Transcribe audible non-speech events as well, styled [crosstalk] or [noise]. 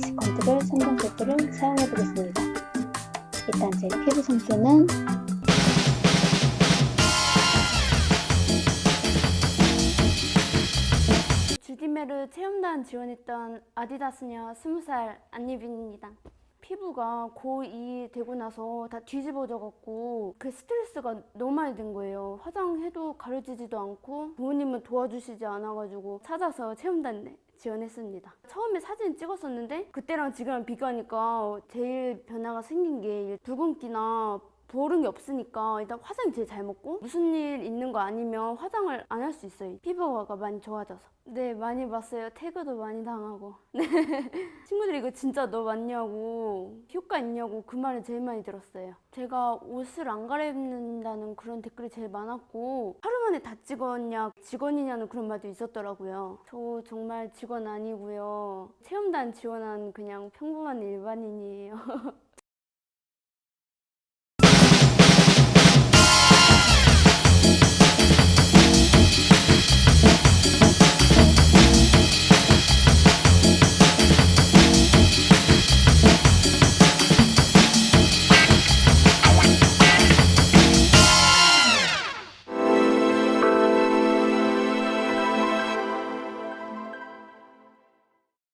컨트롤 3종 셰프를 사용해 보겠습니다. 일단 제 피부 성수는 주디메르 체험단 지원했던 아디다스녀 20살 안예빈입니다. 피부가 고2 되고 나서 다 뒤집어져갖고 그 스트레스가 너무 많이 된 거예요. 화장해도 가려지지도 않고 부모님은 도와주시지 않아가지고 찾아서 체험단 지원했습니다. 처음에 사진 찍었었는데 그때랑 지금랑 비교하니까 제일 변화가 생긴 게 붉은기나 보름이 없으니까 일단 화장이 제일 잘 먹고 무슨 일 있는 거 아니면 화장을 안 할 수 있어요. 피부가 많이 좋아져서. 네, 많이 봤어요. 태그도 많이 당하고. [laughs] 네. 친구들이 이거 진짜 너 맞냐고, 효과 있냐고 그 말을 제일 많이 들었어요. 제가 옷을 안 갈아입는다는 그런 댓글이 제일 많았고, 하루 만에 다 찍었냐, 직원이냐는 그런 말도 있었더라고요. 저 정말 직원 아니고요. 체험단 지원한 그냥 평범한 일반인이에요. [laughs]